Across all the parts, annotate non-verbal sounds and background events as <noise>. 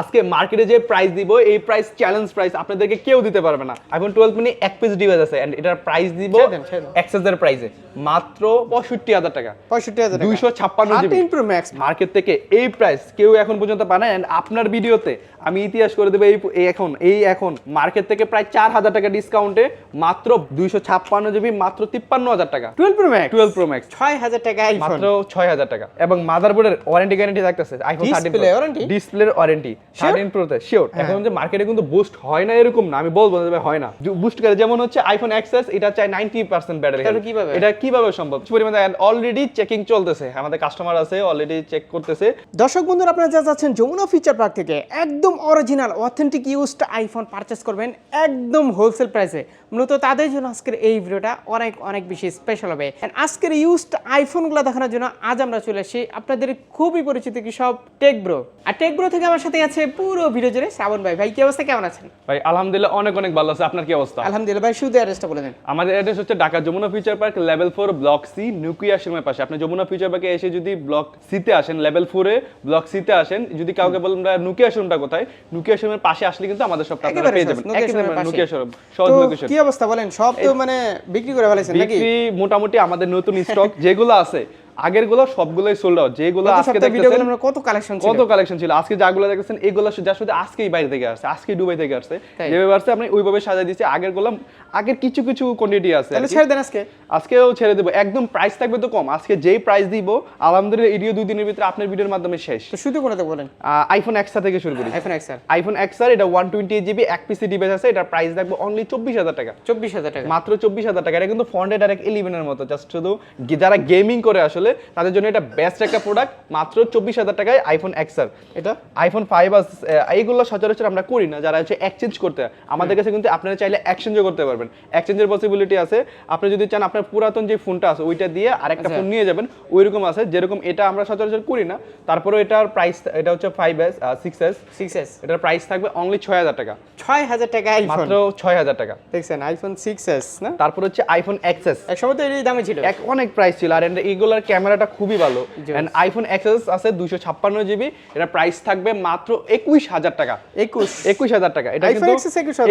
আজকে মার্কেটে যে প্রাইস দিব এই প্রাইস চ্যালেঞ্জ প্রাইস আপনাদেরকে কেউ দিতে পারবে না। এখন টুয়েলভ মিনি এক পিস ডিভাইস আছে এন্ড এটার প্রাইস দিব এক্সেসের প্রাইসে মাত্র পঁয়ষট্টি হাজার টাকা। পঁয়ষট্টি হাজার দুইশো ছাপ্পান্ন মার্কেট থেকে এই প্রাইস কেউ এখন পর্যন্ত পায় না and আপনার ভিডিওতে আমি ইতিহাস করে দেবো এই এখন এই এখন মার্কেট থেকে প্রায় চার হাজার টাকা ডিসকাউন্টে মাত্র দুইশো ছাপ্পান্ন জিবি মাত্র তিপ্পান্ন হাজার টাকা। Twelve pro max twelve pro max ছয় হাজার টাকা মাত্র ছয় হাজার টাকা। এবং মাদারবোর্ডের ওয়ারেন্টি গ্যারান্টি থাকতেছে আইফোন Display warranty? ডিসপ্লের ওয়ারেন্টি থার্টিন প্রোতে শিওর এখন যে মার্কেটে কিন্তু বুস্ট হয় না এরকম না আমি বলব না যে হয় না। বুস্ট করে যেমন হচ্ছে আইফোন এক্সএস এটা চাই নাইনটি পার্সেন্ট ব্যাটারি কীভাবে? এটা কীভাবে সম্ভব? পরিমাণে অলরেডি চেকিং চলতেছে। আমাদের কাস্টমার আছে অলরেডি চেক করতেছে। দর্শক বন্ধুরা আপনারা যা যাচ্ছেন যমুনা ফিচার পার্ক থেকে একদম original authentic used iPhone purchase করবেন একদম হোলসেল প্রাইসে মূলত তাদের জন্য আজকের এই ভিডিওটা অনেক অনেক বেশি স্পেশাল হবে। আজকের ইউজড আইফোনগুলো দেখানোর জন্য আজ আমরা চলে আসি আপনাদের খুবই পরিচিত কি সব টেক ব্রো আর টেক ব্রো থেকে আমার সাথে আছে পুরো ভিডিও জুড়ে শ্রাবণ ভাই। ভাই কি অবস্থা? কেমন আছেন? ভাই আলহামদুলিল্লাহ অনেক অনেক ভালো আছে। আপনার কি অবস্থা? আলহামদুলিল্লাহ ভাই শুধু অ্যাড্রেসটা বলে দেন। আমাদের অ্যাড্রেস হচ্ছে Dhaka Jamuna future park level four block C nuclear শোরুমের পাশে। আপনি যমুনা ফিউচার পার্কে এসে যদি ব্লক সিতে আসেন লেভেল ফোরে ব্লক সিতে আসেন যদি কাউকে বলেন আমরা নুকিয়া শোরুমটা কোথায়? নুকিয়া শোরুমের পাশে আসলে কিন্তু আমাদের সব আপনারা পেয়ে যাবেন। একেবারে নুকিয়া শোরুম সহজ লোকেশন কি অবস্থা বলেন সব তো মানে বিক্রি করে ফেলেছেন নাকি? বিক্রি মোটামুটি আমাদের নতুন <laughs> স্টক যেগুলো আছে আগেরগুলো সবগুলোই সোল্ড আউট যেগুলো আজকে দেখতেছেন আমরা কত কালেকশন ছিল? কত কালেকশন ছিল? আজকে যাগুলো দেখতেছেন এগুলো যা শুধু আজকেই বাইরে থেকে আসছে আজকে দুবাই থেকে আসছে। যেভাবে আসছে আপনি ওইভাবে সাজাই দিচ্ছি আগেরগুলো আগের কিছু কিছু কোয়ান্টিটি আছে তাহলে ছেড়ে দেন আজকে। আজকেও ছেড়ে দেবো। একদম প্রাইস থাকবে তো কম। আজকে যেই প্রাইস দিব আলহামদুলিল্লাহ এই দুই দিনের ভিতরে আপনার ভিডিওর মাধ্যমে শেষ। তো শুধু কোনটা বলেন? আইফোন এক্সা থেকে শুরু করি। আইফোন এক্স আইফোন এক্সার এটা ওয়ান টোয়েন্টি জিবি এক পিসি ডিভাইস আছে এটার প্রাইস থাকবে অনলি চব্বিশ হাজার টাকা। চব্বিশ হাজার টাকা। মাত্র চব্বিশ হাজার টাকা। এটা কিন্তু ফন্টে ডাইরেক্ট ইলেভেনের মতো। জাস্ট শুধু যারা গেমিং করে আসলে তাদের জন্য এটা বেস্ট একটা প্রোডাক্ট মাত্র চব্বিশ হাজার টাকায় আইফোন এক্সার এটা? আইফোন ফাইভ এইগুলো সচরাচর আমরা করি না যারা হচ্ছে এক্সচেঞ্জ করতে। আমাদের কাছে কিন্তু আপনারা চাইলে এক্সচেঞ্জও করতে পারবেন। এক্সচেঞ্জের পসিবিলিটি আছে। আপনি যদি চান আপনার পুরাতন যে ফোনটা আছে ওইটা দিয়ে আরেকটা আচ্ছা। ফোন নিয়ে যাবেন ওইরকম আছে। যেরকম এটা আমরা সচরাচর করি না। তারপরে এটার প্রাইস এটা হচ্ছে five S six S six S এটার প্রাইস থাকবে অনলি ছয় হাজার টাকা। ছয় হাজার টাকা মাত্র ছয় হাজার টাকা। দেখছেন আইফোন সিক্স এস না? তারপর হচ্ছে আইফোন এক্সএস এক সময় তো এই দামে ছিল। অনেক প্রাইস ছিল। আর and এইগুলোর ক্যামেরাটা খুবই ভালো. আইফোন এক্সএস আছে দুশো ছাপ্পান্ন জিবি এটা প্রাইস থাকবে মাত্র একুশ হাজার টাকা। একুশ। একুশ হাজার টাকা। এটা কিন্তু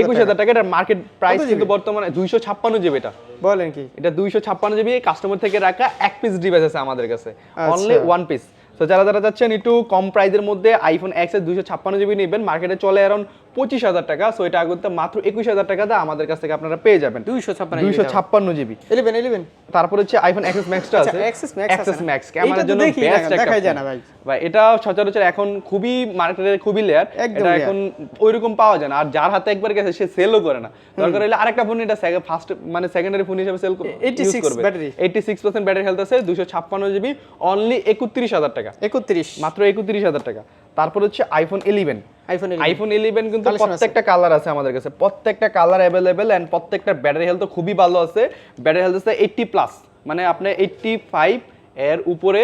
একুশ হাজার টাকা। এটা মার্কেট প্রাইস কিন্তু বর্তমানে দুইশো ছাপ্পান্ন জিবি এটা। বলেন কি? এটা দুইশো ছাপ্পান্ন জিবি কাস্টমার থেকে রাখা এক পিস ডিভাইস আছে আমাদের কাছে। অনলি ওয়ান পিস তো যারা যারা যাচ্ছেন একটু কম প্রাইসের মধ্যে আইফোন এক্সের দুইশো ছাপ্পান্ন জিবি নেবেন মার্কেটে চলে অ্যারাউন্ড পঁচিশ হাজার টাকা সো এটা আগুতে মাত্র একুশ হাজার টাকা দিয়ে আমাদের কাছ থেকে আপনারা পেয়ে যাবেন। দুইশো ছাপ্পান্ন দুইশো ছাপ্পান্ন জিবি ইলেভেন ইলেভেন তারপর হচ্ছে আইফোন এক্সএস ম্যাক্সটা আছে। এক্সএস আছে না? ম্যাক্স ক্যামেরার জন্য বেস্ট যায় না ভাই। ভাই এটা সচরাচর এখন খুবই মার্কেটের খুবই লেয়ার এটা এখন ওইরকম পাওয়া যায় না। আর যার হাতে একবার গেছে সে সেলও করে না। দরকার হলে আরেকটা ফোন এটা ফার্স্ট মানে সেকেন্ডারি ফোন হিসেবে সেল 86 করবে। battery। 86% ব্যাটারি হেলথ আছে 256 জিবি অনলি 31000 টাকা। একত্রিশ। মাত্র 31000 টাকা। তারপর হচ্ছে আইফোন 11 আইফোন ইলেভেন কিন্তু প্রত্যেকটা কালার আছে আমাদের কাছে। প্রত্যেকটা কালার অ্যাভেলেবেল এন্ড প্রত্যেকটা ব্যাটারি হেলথ খুবই ভালো আছে। ব্যাটারি হেলথ আছে এইটটি প্লাস মানে আপনি এইটটি ফাইভ এর উপরে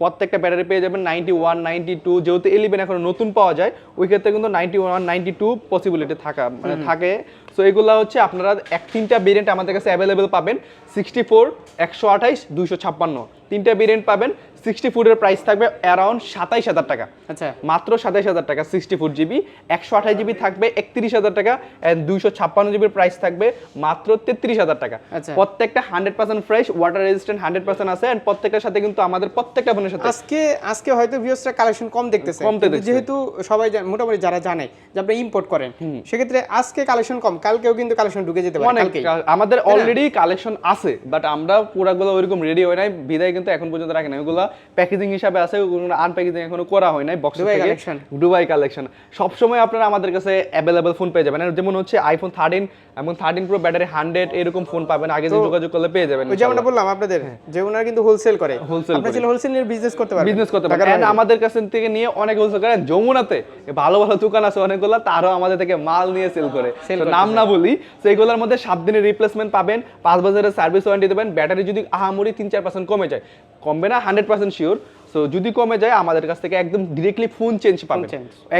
প্রত্যেকটা ব্যাটারি পেয়ে যাবেন নাইনটি ওয়ান নাইনটি টু যেহেতু ইলেভেন এখন নতুন পাওয়া যায় ওই ক্ষেত্রে কিন্তু ninety one ninety two possibility থাকা মানে থাকে। সো এগুলো হচ্ছে আপনারা এক তিনটা ভেরিয়েন্ট আমাদের কাছে অ্যাভেলেবেল পাবেন। সিক্সটি ফোর একশো আঠাইশ দুইশো ছাপ্পান্ন। তিনটা ভেরিয়েন্ট পাবেন। সিক্সটি ফোরের প্রাইস থাকবে অ্যারাউন্ড সাতাইশ হাজার টাকা। আচ্ছা। মাত্র সাতাইশ হাজার টাকা সিক্সটি ফোর জিবি একশো আঠাশ জিবি থাকবে একত্রিশ হাজার টাকা অ্যান্ড দুইশো ছাপ্পান্ন জিবির প্রাইস থাকবে মাত্র তেত্রিশ হাজার টাকা। আচ্ছা। প্রত্যেকটা hundred percent fresh water resistant hundred percent আছে অ্যান্ড প্রত্যেকটার সাথে কিন্তু আমাদের প্রত্যেকটা ফোনের সাথে আজকে আজকে হয়তো ভিউসটা কালেকশন কম দেখতেছে। কম যেহেতু সবাই মোটামুটি যারা জানে যে আপনি ইম্পোর্ট করেন সেক্ষেত্রে আজকে কালেকশন কম কালকেও কিন্তু কালেকশন ঢুকে যেতে পারে অনেক আমাদের অলরেডি কালেকশন আছে বাট আমরা পুরাগুলো ওইরকম রেডি হয় নাই বিদায় কিন্তু এখন পর্যন্ত রাখি না ওগুলো প্যাকেজিং হিসাবে আছে আনপ্যাকেজিং এখনও করা হয় নাই বক্স collection। দুবাই কালেকশন সবসময় আপনারা আমাদের কাছে অ্যাভেলেবল ফোন পেয়ে যাবেন। যেমন হচ্ছে আইফোন থার্টিন এবং থার্টিন প্রো ব্যাটারি হান্ড্রেড এরকম ফোন পাবেন আগে যোগাযোগ করলে পেয়ে যাবেন যেমনটা বললাম আপনাদের যে ওনারা কিন্তু হোলসেল করে। Wholesale আপনি হোলসেল নিয়ে বিজনেস করতে পারবেন। বিজনেস করতে পারেন আমাদের কাছ থেকে নিয়ে অনেক হোলসেল করেন যমুনাতে ভালো ভালো দোকান আছে অনেকগুলো তারও আমাদের থেকে মাল নিয়ে সেল করে। নাম না বলি তো এগুলোর মধ্যে সাত দিনের রিপ্লেসমেন্ট পাবেন পাঁচ বছরের সার্ভিস ওয়ারেন্টি দেবেন। ব্যাটারি যদি আহামরি তিন চার পার্সেন্ট কমে যায় কমবে না হান্ড্রেড পার্সেন্ট শিওর সো যদি কমে যায় আমাদের কাছ থেকে একদম ডিরেক্টলি ফোন চেঞ্জ পাবেন।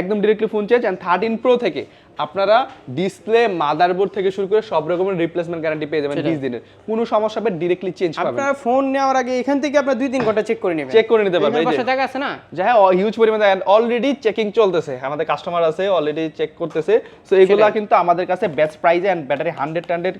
একদম directly phone change and thirteen pro থেকে আপনারা ডিসপ্লে মাদারবোর্ড থেকে শুরু করে সব রকমের রিপ্লেসমেন্ট গ্যারান্টি পেয়ে যাবেন বিশ দিনের। কোনো সমস্যা হবে ডিরেক্টলি চেঞ্জ পাবেন। আপনার ফোন নেওয়ার আগে এখান থেকে আপনার দুই তিন ঘণ্টা চেক করে নেবেন। চেক করে নিতে পারবেন এই যে। জায়গা আছে না? যা হ্যাঁ হিউজ পরিমাণে অলরেডি চেকিং চলতেছে। আমাদের কাস্টমার আছে অলরেডি চেক করতেছে। সো এগুলা কিন্তু আমাদের কাছে বেস্ট প্রাইজে and battery hundred hundred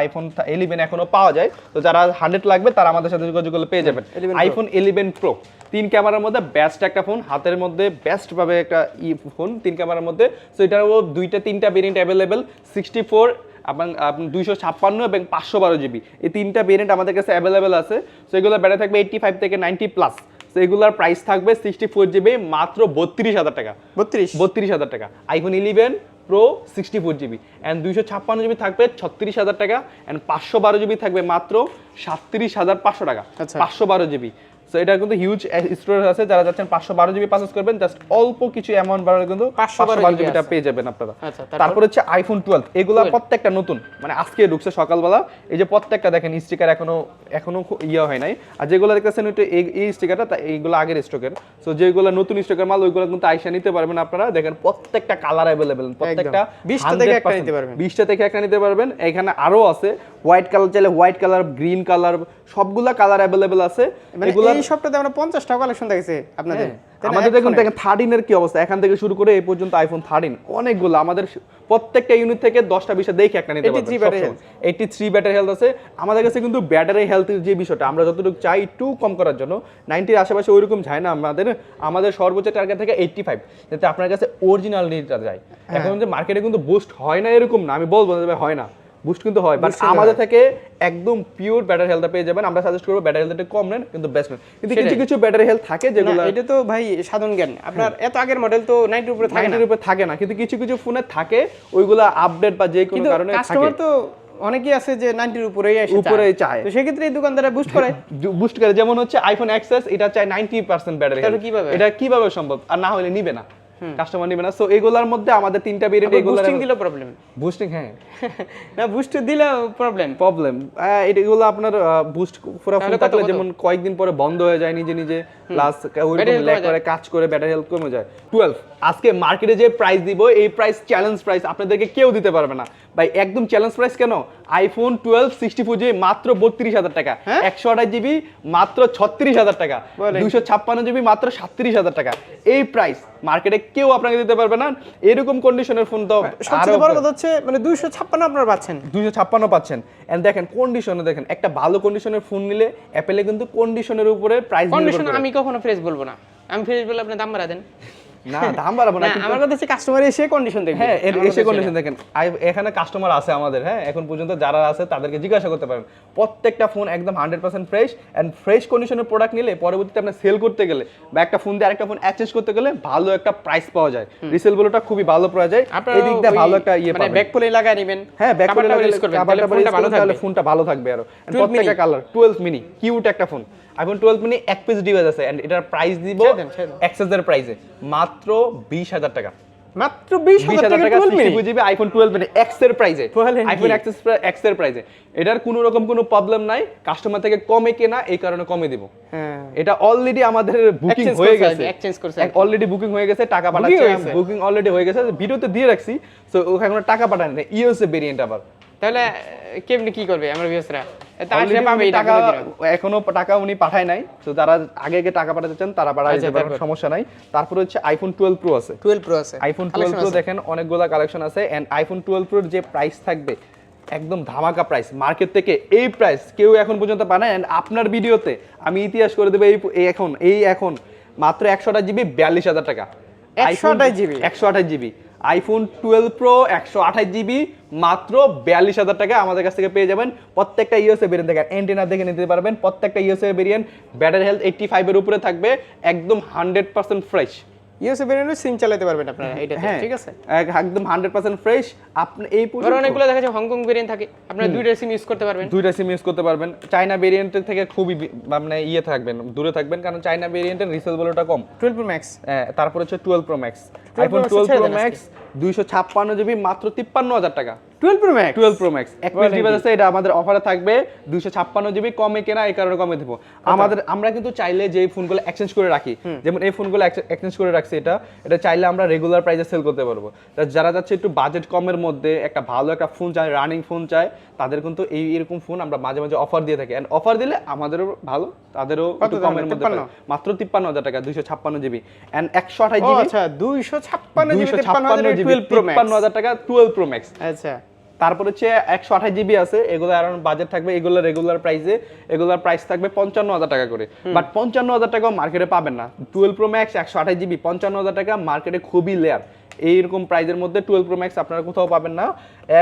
iPhone eleven এখনও পাওয়া যায়। তো যারা হান্ড্রেড লাগবে তারা আমাদের সাথে যোগাযোগ করলে পেয়ে যাবেন। আইফোন ইলেভেন প্রো তিন ক্যামেরার মধ্যে বেস্ট একটা ফোন হাতের মধ্যে বেস্ট ভাবে একটা ই ফোন তিন ক্যামেরার মধ্যে। সো এটারও দুইটা তিনটা ভেরিয়েন্ট অ্যাভেলেবেল সিক্সটি ফোর এবং দুইশো ছাপ্পান্ন এবং পাঁচশো বারো জিবি এই তিনটা ভেরিয়েন্ট আমাদের কাছে অ্যাভেলেবেল আছে। সো এগুলো ব্যাটারি থাকবে এইটটি ফাইভ থেকে নাইনটি প্লাস তো এগুলোর প্রাইস থাকবে সিক্সটি ফোর জিবি মাত্র বত্রিশ হাজার টাকা। বত্রিশ। বত্রিশ হাজার টাকা। IPhone eleven pro sixty four GB and দুইশো ছাপ্পান্ন জিবি থাকবে ছত্রিশ হাজার টাকা। অ্যান্ড পাঁচশো বারো জিবি থাকবে মাত্র সাতত্রিশ হাজার পাঁচশো টাকা। আচ্ছা। পাঁচশো বারো জিবি সো এটা কিন্তু হিউজ স্টোরেজ আছে। যারা যাচ্ছেন পাঁচশো বারো জিবি পারচেস করবেন জাস্ট অল্প কিছু অ্যামাউন্ট বাড়ালে কিন্তু 512 পাঁচশো বারো জিবিটা পেয়ে যাবেন আপনারা। আচ্ছা, তারপর? হচ্ছে আইফোন টুয়েলভ এগুলো প্রত্যেকটা নতুন। মানে আজকে ঢুকছে সকালবেলা। এই যে প্রত্যেকটা দেখেন স্টিকার এখনও এখনও ইয়ে হয় নাই। আর যেগুলো দেখতেছেন একটু এই- স্টিকারটা তা এইগুলো আগের স্টকের সো যেগুলো নতুন স্টকের মাল ওইগুলো কিন্তু আইসা নিতে পারবেন আপনারা। দেখেন প্রত্যেকটা কালার অ্যাভেলেবেল প্রত্যেকটা 20টা থেকে একটা নিতে পারবেন। বিশটা থেকে একটা নিতে পারবেন। এখানে আরও আছে। হোয়াইট কালার চাইলে হোয়াইট কালার গ্রিন কালার সবগুলা কালার অ্যাভেলেবেল আছে। মানে এগুলা এই সপ্তাহে আমরা পঞ্চাশটা কালেকশন দেখেছি আপনাদের। আমাদের দেখুন। দেখেন থার্টিনের কি অবস্থা? এখান থেকে শুরু করে এই পর্যন্ত আইফোন থার্টিন অনেকগুলো আমাদের প্রত্যেকটা ইউনিট থেকে দশটা বিশটা দেখে একটা নিতে 83 পারবেন এইটি থ্রি ব্যাটারি হেলথ আছে। আমাদের কাছে কিন্তু ব্যাটারি হেলথের যে বিষয়টা আমরা যতটুকু চাই একটু কম করার জন্য। নাইনটির আশেপাশে ওইরকম যায় না আমাদের আমাদের সর্বোচ্চ টার্গেট থেকে এইটটি ফাইভ যাতে আপনার কাছে যায় হ্যাঁ। এখন যে মার্কেটে কিন্তু বুস্ট হয় না এরকম না আমি বলব হয় না। বুস্ট কিন্তু হয় বাট আমাদের থেকে একদম পিওর ব্যাটারি হেলথ পেয়ে যাবেন। আমরা সাজেস্ট করব ব্যাটারি হেলথটা কম নেন কিন্তু বেস্ট নেন। কিন্তু কিছু কিছু ব্যাটারি হেলথ থাকে যেগুলো এটা তো ভাই সাধারণ জ্ঞান। আপনার এত আগের মডেল তো নাইনটির উপরে থাকে না। নাইনটির উপরে থাকে না কিন্তু কিছু কিছু ফোনে থাকে ওইগুলা আপডেট বা যে কোনো কারণে থাকে। কাস্টমার তো অনেকেই আছে যে উপরেই উপরেই চায়। তো দোকানদাররা বুস্ট করে। বুস্ট করে। যেমন হচ্ছে আইফোন এক্সএস এটা নাইনটি পার্সেন্ট ব্যাটারি তাহলে কীভাবে? এটা কীভাবে সম্ভব? আর না হলে নিবে না। কাস্টমার নিবে না। সো এগুলার মধ্যে আমাদের তিনটা ভেরিয়েন্ট এগুলো বুস্টিং প্রবলেম বুস্টিং হ্যাঁ। <laughs> না বুস্ট দিলেও প্রবলেম প্রবলেম এগুলো আপনার বুস্ট পুরো ফোন থাকলে যেমন কয়েকদিন পরে বন্ধ হয়ে যায় নিজে নিজে প্লাস ওইরকম ল্যাগ করে কাজ করে ব্যাটারি হেলথ কমে যায়। টুয়েলভ আজকে মার্কেটে যে প্রাইস দিব এই প্রাইস চ্যালেঞ্জ প্রাইস আপনাদেরকে কেউ দিতে পারবে না। ভাই একদম চ্যালেঞ্জ প্রাইস কেন? IPhone twelve sixty four GB মাত্র বত্রিশ হাজার টাকা। হ্যাঁ? একশো আঠাশ জিবি মাত্র ছত্রিশ হাজার টাকা। বলেন। দুশো ছাপ্পান্ন জিবি মাত্র সাতত্রিশ হাজার টাকা। এই প্রাইস মার্কেটে কেউ আপনাকে দিতে পারবে না। এরকম কন্ডিশনের ফোন তো সবচেয়ে বড় কথা হচ্ছে মানে দুইশো ছাপ্পান্ন আপনার পাচ্ছেন। দুইশো ছাপ্পান্ন পাচ্ছেন। এন্ড দেখেন কন্ডিশনে দেখেন একটা ভালো কন্ডিশনের ফোন নিলে অ্যাপেলে কিন্তু কন্ডিশনের উপরে প্রাইস কন্ডিশন আমি কখনো ফ্রেশ বলব না। আমি ফ্রেশ বলে আপনি দাম বাড়া দেন। না দাম বাড়াবো না আমার কথা হচ্ছে কাস্টমার এসে কন্ডিশন দেখবে। হ্যাঁ এসে কন্ডিশন দেখেন। এখানে কাস্টমার আছে আমাদের হ্যাঁ এখন পর্যন্ত যারা আছে তাদেরকে জিজ্ঞাসা করতে পারেন। প্রত্যেকটা ফোন একদম hundred percent fresh and fresh কন্ডিশনের প্রোডাক্ট নিলে পরবর্তীতে আপনি সেল করতে গেলে বা একটা ফোন দিয়ে আরেকটা ফোন এক্সচেঞ্জ করতে গেলে ভালো একটা প্রাইস পাওয়া যায়। রিসেল বলটা খুবই ভালো পাওয়া যায়। আপনারা এই দিক দিয়ে ভালো একটা ইয়ে মানে পাবেন। ব্যাক পোলে লাগায় নেবেন হ্যাঁ ব্যাক করবেন তাহলে ভালো থাকবে। ফোনটা ভালো থাকবে আরও। প্রত্যেকটা কালার 12 মিনি কিউট একটা ফোন আইফোন 12 মিনি এক পিস ডিভাইস আছে এন্ড এটার প্রাইস দিব এক্সেসের প্রাইসে মাত্র 20000 টাকা। মাত্র বিশ হাজার টাকা টাকা twelve minute 64 GB iPhone 12 mini এক্সের প্রাইসে আইফোন কি? এক্সের প্রাইসে এটার কোনো রকম কোনো প্রবলেম নাই। কাস্টমার থেকে কমে কেনা এই কারণে কমে দিব। হ্যাঁ। এটা অলরেডি আমাদের বুকিং হয়ে গেছে। exchange করছে অলরেডি বুকিং হয়ে গেছে টাকা পাঠাচ্ছে বুকিং অলরেডি হয়ে গেছে। ভিডিওতে দিয়ে রাখছি। সো ওখানে টাকা পাঠান ইউএসএ ভেরিয়েন্ট আবার। তাহলে কেমনি কি করবে আমার ভিউসরা এখনও টাকা উনি পাঠায় নাই। তো যারা আগে আগে টাকা পাঠাতে চান তারা পাঠায় আচ্ছা, তারপর? সমস্যা নাই। তারপরে হচ্ছে আইফোন টুয়েলভ প্রো আছে। টুয়েলভ প্রো আছে। আইফোন টুয়েলভ প্রো দেখেন অনেকগুলো কালেকশন আছে। এন্ড আইফোন টুয়েলভ প্রোর যে প্রাইস থাকবে একদম ধামাকা প্রাইস মার্কেট থেকে এই প্রাইস কেউ এখন পর্যন্ত পায় না এন্ড আপনার ভিডিওতে আমি ইতিহাস করে দেবো এই এই এখন এই এখন। মাত্র একশোটা জিবি বিয়াল্লিশ হাজার টাকা। 128 জিবি একশো আঠাশ জিবি আইফোন টুয়েলভ প্রো একশো আঠাশ জিবি মাত্র বিয়াল্লিশ হাজার টাকা আমাদের কাছ থেকে পেয়ে যাবেন। প্রত্যেকটা ইউএসএ ভেরিয়েন্ট দেখেন এন্টেনা দেখে নিতে পারবেন। প্রত্যেকটা USA variant battery health eighty ফাইভের উপরে থাকবে, একদম hundred percent fresh USA SIM চালাতে পারবেন আপনারা এটা হ্যাঁ। ঠিক আছে? একদম হান্ড্রেড পার্সেন্ট ফ্রেশ আপনি এই পর্যন্ত অনেকগুলো দেখা যায় হংকং ভেরিয়েন্ট থাকে আপনারা দুইটা সিম ইউজ করতে পারবেন। দুইটা সিম ইউজ করতে পারবেন। চায়না ভেরিয়েন্ট থেকে খুবই মানে ইয়ে থাকবেন দূরে থাকবেন কারণ চায়না ভেরিয়েন্টের রিসেল ভ্যালুটা কম। টুয়েলভ প্রো ম্যাক্স তারপর হচ্ছে twelve pro max 12 iPhone Max twelve ছেড়ে প্রো ম্যাক্স দুইশো ছাপ্পান্ন জিবি মাত্র তিপ্পান্ন হাজার টাকা। Twelve pro max twelve pro max এক ডিভাইস আছে এটা আমাদের অফারে থাকবে। দুইশো ছাপ্পান্ন জিবি কমে কেনা এই কারণে কমে দেবো। আমাদের আমরা কিন্তু চাইলে যে ফোনগুলো এক্সচেঞ্জ করে রাখি যেমন এই ফোনগুলো এক্সচেঞ্জ করে রাখছি এটা এটা চাইলে আমরা রেগুলার প্রাইসে সেল করতে পারব। যারা যাচ্ছে একটু বাজেট কমের মধ্যে একটা ভালো একটা ফোন চায় রানিং ফোন চায় তাদের কিন্তু এই এরকম ফোন আমরা মাঝে মাঝে অফার দিয়ে থাকি। অ্যান্ড অফার দিলে আমাদেরও ভালো তাদেরও একটু কমের মধ্যে মাত্র তিপ্পান্ন হাজার টাকা দুইশো ছাপ্পান্ন জিবি অ্যান্ড একশো আঠাশ জিবি আচ্ছা দুইশো ছাপ্পান্ন জিবি ছাপ্পান্ন জিবি তিপ্পান্ন হাজার টাকা টুয়েলভ প্রো ম্যাক্স আচ্ছা। তারপর হচ্ছে একশো আঠাশ জিবি আছে এগুলো অ্যারাউন্ড বাজেট থাকবে এগুলো রেগুলার প্রাইসে এগুলোর প্রাইস থাকবে পঞ্চান্ন হাজার টাকা করে। বাট পঞ্চান্ন হাজার টাকা মার্কেটে পাবেন না। টুয়েলভ প্রো ম্যাক্স একশো আঠাশ জিবি পঞ্চান্ন হাজার টাকা মার্কেটে খুবই লেয়ার এইরকম প্রাইজের মধ্যে টুয়েলভ প্রো ম্যাক্স আপনারা কোথাও পাবেন না।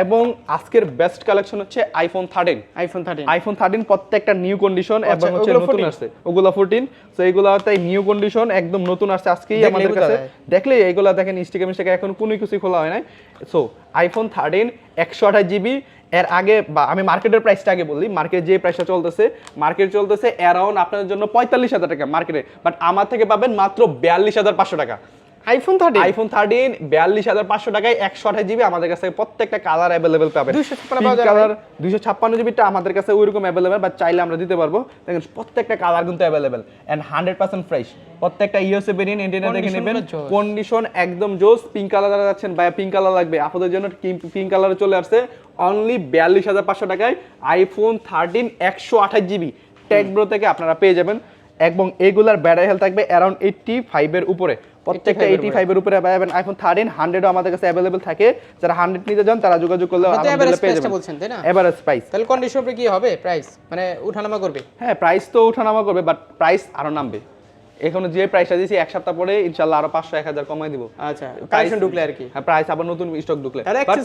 এবং আজকের বেস্ট কালেকশন হচ্ছে iPhone thirteen iPhone thirteen iPhone thirteen প্রত্যেকটা নিউ কন্ডিশন আচ্ছা, এবং হচ্ছে নতুন আসছে। ওগুলো ফোরটিন তো এগুলো তাই নিউ কন্ডিশন একদম নতুন আসছে আজকেই আমাদের কাছে। দেখলে এইগুলো দেখেন ইনস্টাগ্রাম ইনস্টাগ্রাম এখন কোনো কিছুই খোলা হয় নাই। সো আইফোন থার্টিন একশো আঠাশ জিবি এর আগে বা আমি মার্কেটের প্রাইসটা আগে বলি মার্কেট যে প্রাইসটা চলতেছে মার্কেট চলতেছে অ্যারাউন্ড আপনাদের জন্য পঁয়তাল্লিশ হাজার টাকা মার্কেটে বাট আমার থেকে পাবেন মাত্র বিয়াল্লিশ হাজার পাঁচশো টাকা। আইফোন আইফোন থার্টিন বিয়াল্লিশ হাজার পাঁচশো টাকায় একশো আঠাশ জিবি আমাদের কাছে প্রত্যেকটা কালার অ্যাভেলেবেল পাবেন। 256 পাওয়া কালার দুইশো ছাপ্পান্ন জিবিটা আমাদের কাছে ওইরকম অ্যাভেলেবেল বা চাইলে আমরা দিতে পারব। দেখেন প্রত্যেকটা কালার কিন্তু available and hundred percent fresh প্রত্যেকটা ইউএসএ দেখে নেবেন। কন্ডিশন একদম জোস। পিঙ্ক কালার যারা যাচ্ছেন বা পিঙ্ক কালার লাগবে। আপনাদের জন্য পিঙ্ক কালারে চলে আসছে? অনলি বিয়াল্লিশ হাজার পাঁচশো টাকায় আইফোন থার্টিন একশো আঠাশ জিবি টেকব্রো থেকে আপনারা পেয়ে যাবেন। এবং এইগুলার ব্যাটারি হেলথ থাকবে অ্যারাউন্ড এইটটি ফাইভের উপরে। প্রত্যেকটা 85 এইটি ফাইভের উপরে পাবেন আইফোন থার্টিন হান্ড্রেডও আমাদের কাছে অ্যাভেলেবেল থাকে। যারা হান্ড্রেড নিতে যান তারা যোগাযোগ করলে বলছেন, তাই না? এভারেজ প্রাইস তাহলে কন্ডিশন কি হবে? প্রাইস মানে উঠানামা করবে? হ্যাঁ প্রাইস তো উঠানামা করবে বাট প্রাইস আরও নামবে। এখনও যে প্রাইসটা দিয়েছি এক সপ্তাহ পরে ইনশাল্লাহ আরও পাঁচশো এক হাজার কমাই দিব। আচ্ছা কালেকশন ঢুকলে আর কি? হ্যাঁ প্রাইস আবার নতুন স্টক ঢুকলে।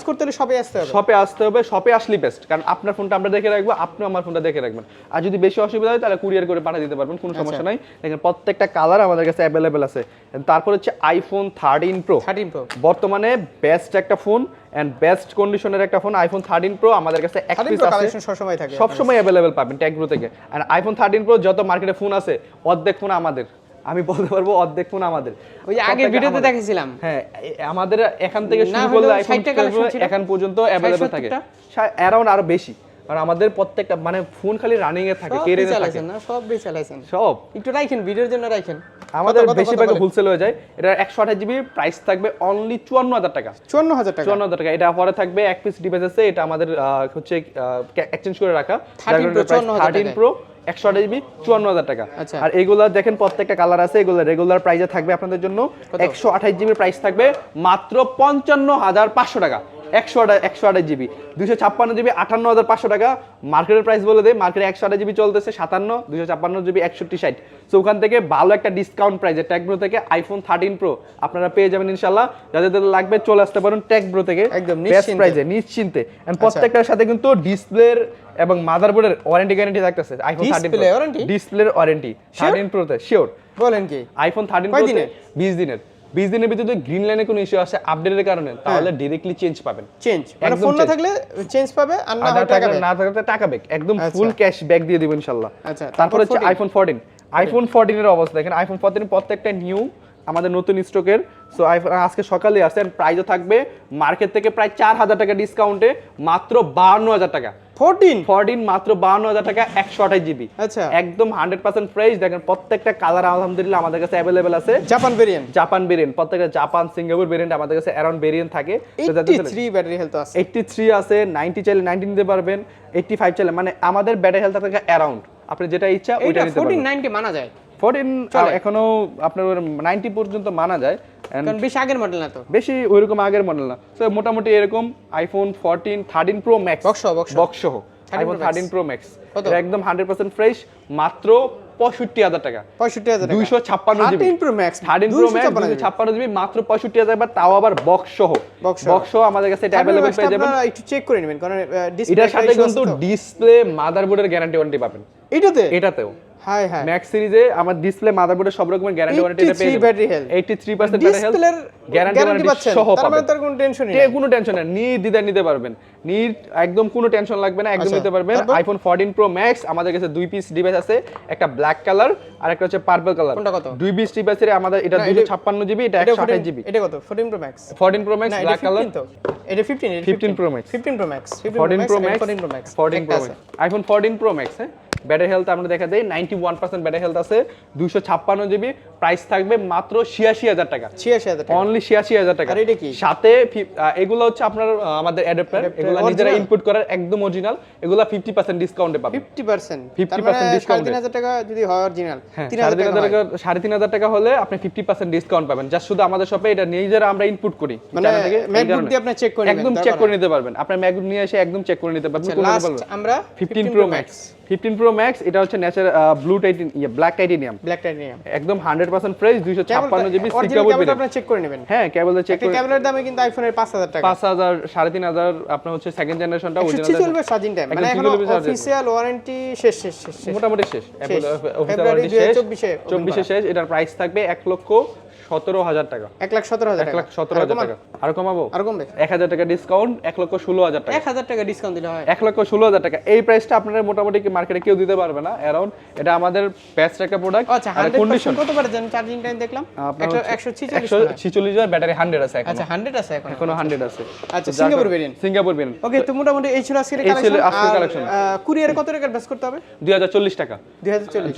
করতে হলে সবে আসতে হবে। শপে আসতে হবে শপে আসলে বেস্ট কারণ আপনার ফোনটা আমরা দেখে রাখব আপনি আমার ফোনটা দেখে রাখবেন। আর যদি বেশি অসুবিধা হয় তাহলে কুরিয়ার করে পাঠিয়ে দিতে পারবেন কোনো আচ্ছা। সমস্যা নাই। দেখেন প্রত্যেকটা কালার আমাদের কাছে অ্যাভেলেবেল আছে। তারপর হচ্ছে iPhone thirteen pro thirteen pro বর্তমানে বেস্ট একটা ফোন এন্ড বেস্ট কন্ডিশনের একটা ফোন আইফোন থার্টিন প্রো আমাদের কাছে এক পিস আছে। কালেকশন সবসময় থাকে। সবসময় অ্যাভেলেবেল পাবেন ট্যাগব্রো থেকে। আর আইফোন থার্টিন প্রো যত মার্কেটে ফোন আছে অর্ধেক ফোন আমাদের। আমি বলতে পারব অর্ধেক ফোন আমাদের। ওই আগে আগের ভিডিওতে দেখেছিলাম হ্যাঁ আমাদের এখান থেকে শুরু করলে আইফোন 60 টা collection ছিল। এখন পর্যন্ত অ্যাভেলেবল থাকে। 70 অ্যারাউন্ড আরও বেশি। কারণ আমাদের প্রত্যেকটা মানে ফোন খালি রানিং এ থাকে কেড়ে থাকে। না? সব চালাইছেন সব। একটু রাখেন ভিডিওর জন্য রাখেন আমাদের বেশিরভাগ হোলসেল হয়ে যায়। এটা একশো আঠাশ জিবি প্রাইস থাকবে অনলি চুয়ান্ন হাজার টাকা। চুয়ান্ন হাজার টাকা। চুয়ান্ন হাজার টাকা। এটা পরে থাকবে এক পিস ডিভাইস আছে এটা আমাদের হচ্ছে এক্সচেঞ্জ করে রাখা। 13 Pro 54,000 থার্টিন প্রো একশো আঠাশ জিবি চুয়ান্ন হাজার টাকা। আচ্ছা। আর এগুলা দেখেন প্রত্যেকটা কালার আছে এগুলো রেগুলার প্রাইসে থাকবে আপনাদের জন্য। একশো আঠাশ জিবি প্রাইস থাকবে মাত্র পঞ্চান্ন হাজার পাঁচশো টাকা। একশো আঠাশ একশো আঠাশ জিবি। দুশো ছাপ্পান্ন জিবি আটান্ন হাজার পাঁচশো টাকা। মার্কেটের প্রাইস বলে দেয় মার্কেটে একশো আঠাশ জিবি চলতেছে সাতান্ন দুশো ছাপ্পান্ন জিবি একষট্টি ষাট। সো ওখান থেকে ভালো একটা ডিসকাউন্ট প্রাইসে ট্যাগব্রো থেকে আইফোন থার্টিন প্রো আপনারা পেয়ে যাবেন ইনশাল্লাহ যাদের লাগবে চলে আসতে পারেন ট্যাগব্রো থেকে। একদম বেস্ট। প্রাইসে নিশ্চিন্তে। প্রত্যেকটার সাথে কিন্তু ডিসপ্লের এবং মাদারবোর্ডের ওয়ারেন্টি গ্যারান্টি থাকতেছে আইফোন থার্টিন Display warranty? ডিসপ্লের ওয়ারেন্টি থার্টিন প্রোতে শিওর বলেন কি? আইফোন থার্টিন দিনের? বিশ দিনের। বিশ দিনের ভিতরে যদি গ্রিন লাইনে কোনো ইস্যু আসে আপডেটের কারণে তাহলে ডিরেক্টলি চেঞ্জ পাবেন। চেঞ্জ মানে ফোন না থাকলে চেঞ্জ পাবে আর না টাকা না থাকলে টাকা ব্যাক একদম। ফুল ক্যাশ ব্যাক দিয়ে দিব ইনশাল্লাহ। আচ্ছা, তারপর হচ্ছে 14 আইফোন ফোরটিন আইফোন ফোরটিনের অবস্থা দেখেন। আইফোন ফোরটিন প্রত্যেকটা নিউ আমাদের নতুন স্টকের সো আইফোন আজকে সকালে আসছে প্রাইসও থাকবে মার্কেট থেকে প্রায় চার হাজার টাকা ডিসকাউন্টে মাত্র বাহান্ন হাজার টাকা। ফোরটিন ফোরটিন মাত্র বাহান্ন হাজার টাকা একশো আঠাশ জিবি আচ্ছা। একদম হান্ড্রেড পার্সেন্ট ফ্রেশ দেখেন প্রত্যেকটা কালার আলহামদুলিল্লাহ আমাদের কাছে আছে। জাপান ভেরিয়েন্ট জাপান ভেরিয়েন্ট প্রত্যেকটা জাপান সিঙ্গাপুর ভেরিয়েন্ট আমাদের কাছে অ্যারাউন্ড ভেরিয়েন্ট থাকে। এইটটি থ্রি ব্যাটারি হেলথ আছে। এইটটি থ্রি আছে নাইনটি চাইলে নাইনটি নিতে পারবেন এইটটি ফাইভ চাইলে মানে আমাদের ব্যাটারি হেলথ থাকে অ্যারাউন্ড আপনি যেটা ইচ্ছা ওইটা নিতে ফোরটিন পারবেন মানা যায়। ফোরটিন চলে। এখনও আপনার নাইনটি পর্যন্ত মানা যায়। কারণ বেশি আগের মডেল না তো। বেশি ওইরকম আগের মডেল না। তো মোটামুটি এরকম iPhone fourteen thirteen pro max সহ, বক্স সহ iPhone Pro Max। Thirteen pro max একদম হান্ড্রেড পার্সেন্ট ফ্রেশ মাত্র পঁয়ষট্টি হাজার টাকা। পঁয়ষট্টি হাজার দুইশো ছাপ্পান্ন GB. Pro max thirteen pro max দুইশো ছাপ্পান্ন জিবি। মাত্র পঁয়ষট্টি হাজার বা তাও আবার বক্স সহ বক্স সহ আমাদের কাছে এটা অ্যাভেলেবেল পেয়ে যাবেন। একটু চেক করে নেবেন কারণ এটার সাথে কিন্তু ডিসপ্লে মাদারবোর্ডের গ্যারান্টি ওয়ারেন্টি পাবেন। এটাতে? এটাতেও। হাই হাই ম্যাক্স সিরিজে আমার ডিসপ্লে মাদারবোর্ডে সব রকমের guarantee warranty 83 battery health। 83% battery health ডিসপ্লের গ্যারান্টি গ্যারান্টি পাচ্ছেন। সহ তার মানে তার কোনো টেনশনই নেই। কোনো টেনশন নেই। নির্দ্বিধায় নিতে পারবেন। নির একদম কোনো টেনশন লাগবে না একদম আচ্ছা, নিতে পারবেন। আইফোন 14 প্রো ম্যাক্স আমাদের কাছে দুই পিস ডিভাইস আছে একটা ব্ল্যাক কালার আর একটা হচ্ছে পার্পল কালার কোনটা কত? দুই পিস ডিভাইসের আমাদের এটা না, 256 জিবি এটা এটা 128 জিবি 14 এটা কত? 14 pro max 14 pro max black colour তো। এটা 15 এটা 15 Pro Max 15 pro max 14 pro max 14 pro max 14 pro max iPhone 14 pro max হ্যাঁ ব্যাটারি হেলথ আমরা দেখা দেই 91% ব্যাটারি হেলথ আছে 256 জিবি প্রাইস থাকবে মাত্র 86000 টাকা। 86000 টাকা। অনলি 86000 টাকা। এটা কি? সাথে এগুলো হচ্ছে আপনার আমাদের অ্যাডাপ্টার এগুলো নিজেরা ইনপুট করার একদম অরিজিনাল এগুলো 50% ডিসকাউন্টে পাবেন। 50% 50% discount এ। 3000 টাকা যদি হয় অরিজিনাল হ্যাঁ 3000 সাড়ে তিন হাজার টাকা সাড়ে তিন হাজার টাকা হলে আপনি ফিফটি পার্সেন্ট ডিসকাউন্ট পাবেন। যা শুধু আমাদের শপে এটা নিজেরা আমরা ইনপুট করি। মানে ম্যাকবুক দিয়ে আপনি চেক করে একদম চেক করে নিতে পারবেন। আপনার ম্যাকবুক নিয়ে এসে একদম চেক করে নিতে পারবেন বলবেন আমরা 15 প্রো ম্যাক্স 15 প্রো ম্যাক্স এটা হচ্ছে ন্যাচারাল ব্লু টাইটেন ইয়ে ব্ল্যাক টাইটেনিয়াম ব্ল্যাক টাইটেনিয়াম একদম 100% ফ্রেশ 256 জিবি অরিজিনাল সিকাবল ক্যামেরা আপনি চেক করে নেবেন। হ্যাঁ কেবল চেক একটা ক্যামেরার দামে কিন্তু আইফোনের 5000 টাকা। 5000 3500 আপনার হচ্ছে সেকেন্ড জেনারেশনটা একশো চলবে চার্জিং টাইম মানে এখনও 46 charge অফিসিয়াল ওয়ারেন্টি শেষ শেষ শেষ মোটামুটি শেষ। অফিসিয়াল ফেব্রুয়ারি শেষ। 2024 এ 24 এ শেষ এটার প্রাইস থাকবে 1 লক্ষ 17000 টাকা। এক লাখ সতেরো হাজার 1 লাখ 17000 টাকা। আর কমাবো? আর কমবে 1000 টাকা ডিসকাউন্ট 1 লক্ষ 16000 টাকা। এক হাজার টাকা ডিসকাউন্ট দিলে হয়। এক লক্ষ ষোলো হাজার টাকা। এই প্রাইসটা আপনারা মোটামুটি মার্কেটে কেউ দিতে পারবে না? অ্যারাউন্ড এটা আমাদের বেস্ট একটা প্রোডাক্ট আচ্ছা হান্ড্রেড কন্ডিশন কত পারে জানেন চার্জিং টাইম দেখলাম। একশো- ছিচল্লিশ হাজার ব্যাটারি হান্ড্রেড আছে আচ্ছা হান্ড্রেড আছে এখন। এখনও হান্ড্রেড আছে। আচ্ছা সিঙ্গাপুর ভেরিয়েন্ট সিঙ্গাপুর বেন ওকে তো মোটামুটি এই ছিল আজকের কালেকশন। কুরিয়ারে কত টাকা বেস করতে হবে? দুই হাজার চল্লিশ টাকা। দুই হাজার চল্লিশ।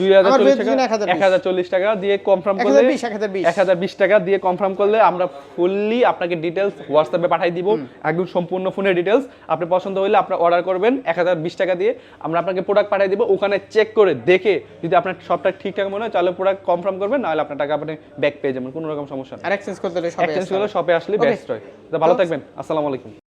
টাকা এক হাজার এক হাজার চল্লিশ টাকা দিয়ে কনফার্ম করলে 1020 1020 এক হাজার টাকা দিয়ে কনফার্ম করলে আমরা ফুললি আপনাকে ডিটেলস হোয়াটসঅ্যাপে পাঠিয়ে দিব। একদম সম্পূর্ণ ফোনের ডিটেলস আপনি পছন্দ হলে আপনার অর্ডার করবেন এক হাজার বিশ টাকা দিয়ে। আমরা আপনাকে প্রোডাক্ট পাঠিয়ে দিব। ওখানে চেক করে দেখে যদি আপনার সবটা ঠিকঠাক মনে হয় তাহলে প্রোডাক্ট কনফার্ম করবেন নাহলে আপনার টাকা আপনি ব্যাক পেয়ে যাবেন। কোনো রকম সমস্যা নেই। আর এক্সচেঞ্জ করতে এক্সচেঞ্জ করলে শপে আসলে বেস্ট হয়। ভালো থাকবেন। আসসালামু আলাইকুম।